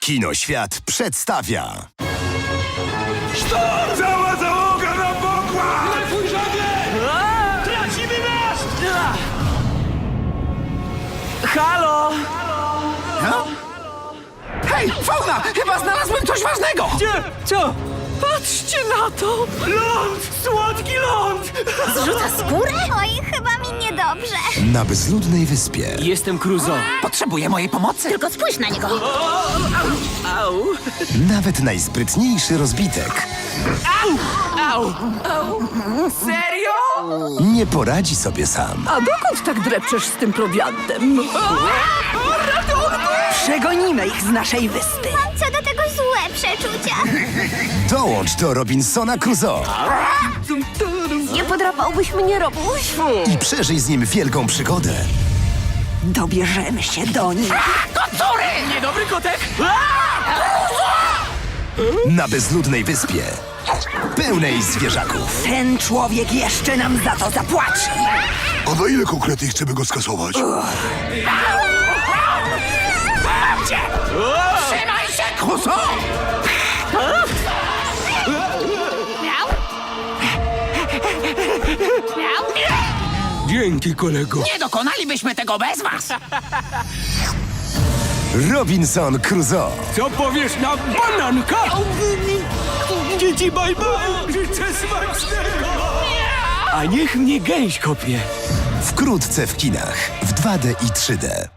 Kino Świat przedstawia Cała załoga na pokład! Tracimy most! Halo! Hej, fauna! Chyba znalazłem coś ważnego! Gdzie? Co? Patrzcie na to! Ląd! Słodki ląd! Zrzuca skórę? Oj, niedobrze. na bezludnej wyspie. Jestem Cruzo. Potrzebuję mojej pomocy. Tylko spójrz na niego. Au! Nawet najsprytniejszy rozbitek Au! Serio? nie poradzi sobie sam. A dokąd tak drepczesz z tym prowiantem? Przegonimy ich z naszej wyspy. Mam co do tego złe przeczucia. Dołącz do Robinsona Crusoe Nie podrapałbyś mnie, Robuś? i przeżyj z nim wielką przygodę. Dobierzemy się do nich. Niedobry kotek? Na bezludnej wyspie. Pełnej zwierzaków. Ten człowiek jeszcze nam za to zapłaci. A na ile konkretnie chcemy go skasować? Dzięki, kolego. Nie dokonalibyśmy tego bez was! Robinson Crusoe. Co powiesz na bananka? Dzieci bye bye! Życzę smacznego! A niech mnie gęś kopie. Wkrótce w kinach w 2D i 3D.